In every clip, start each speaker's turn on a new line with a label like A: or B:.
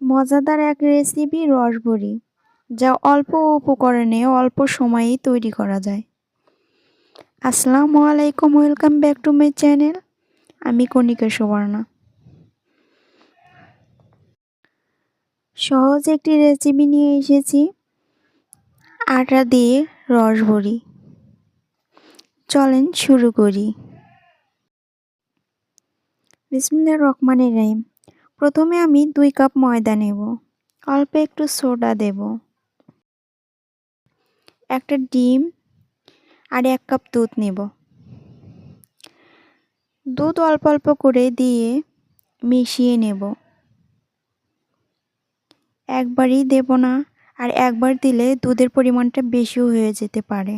A: মজাদার এক রেসিপি রসবড়ি, যা অল্প উপকরণে অল্প সময়েই তৈরি করা যায়। আসসালামু আলাইকুম, welcome back to my channel. আমি কণিকা সুবর্ণা। সহজ একটি রেসিপি নিয়ে এসেছি, আটা দিয়ে রসবড়ি। চলেন শুরু করি। বিসমিল্লা রহমানের রাহিম। প্রথমে আমি দুই কাপ ময়দা নেব, অল্প একটু সোডা দেব, একটা ডিম আর এক কাপ দুধ নেব। দুধ অল্প অল্প করে দিয়ে মিশিয়ে নেব। একবারই দেব না, আর একবার দিলে দুধের পরিমাণটা বেশিও হয়ে যেতে পারে।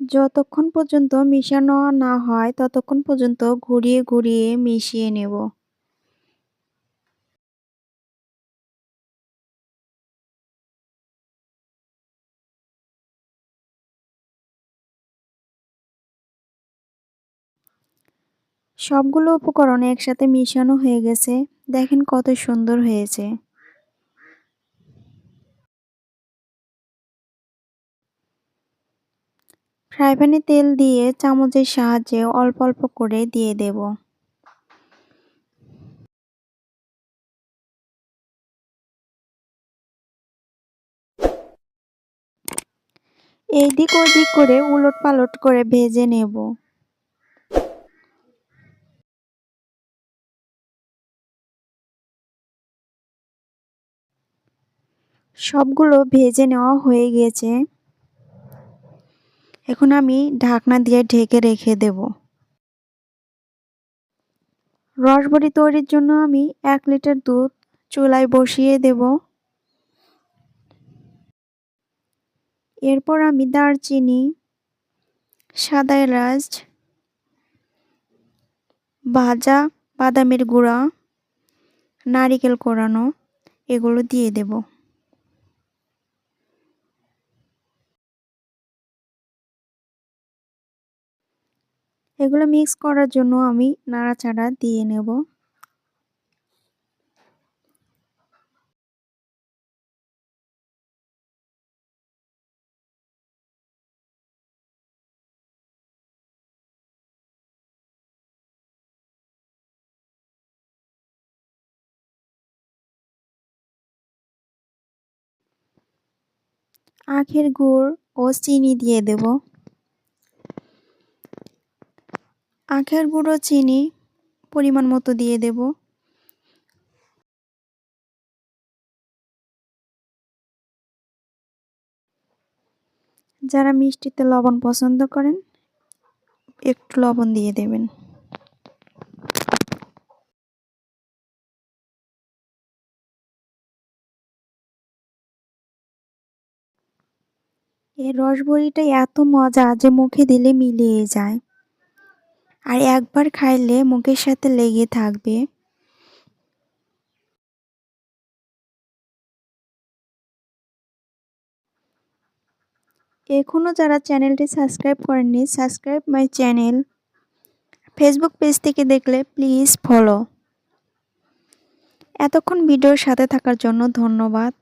A: যতক্ষণ পর্যন্ত মিশানো না হয়, ততক্ষণ পর্যন্ত ঘুরিয়ে ঘুরিয়ে মিশিয়ে নেব। সবগুলো উপকরণ একসাথে মিশানো হয়ে গেছে। দেখেন কত সুন্দর হয়েছে। ফ্রাই প্যানে তেল দিয়ে চামচের সাহায্যে অল্প অল্প করে দিয়ে দেব। এই দিক ওদিক করে উলট পালট করে ভেজে নেব। সবগুলো ভেজে নেওয়া হয়ে গেছে। এখন আমি ঢাকনা দিয়ে ঢেকে রেখে দেব। রসবড়ি তৈরির জন্য আমি এক লিটার দুধ চুলায় বসিয়ে দেব। এরপর আমি দারচিনি, সাদা এলাচ, ভাজা বাদামের গুঁড়া, নারিকেল কোরানো, এগুলো দিয়ে দেবো। এগুলো মিক্স করার জন্য আমি নাড়াচাড়া দিয়ে নেব। আখের গুড় ও চিনি দিয়ে দেব। আখের গুঁড়ো চিনি পরিমাণ মতো দিয়ে দেব। যারা মিষ্টিতে লবণ পছন্দ করেন, একটু লবণ দিয়ে দেবেন। এই রসবড়িটা এত মজা যে মুখে দিলে মিলিয়ে যায়। আর একবার খাইলে মুখের সাথে লেগে থাকবে। এখনও যারা চ্যানেলটি সাবস্ক্রাইব করেননি, subscribe my channel. Facebook page থেকে দেখলে প্লিজ ফলো। এতক্ষণ ভিডিওর সাথে থাকার জন্য ধন্যবাদ।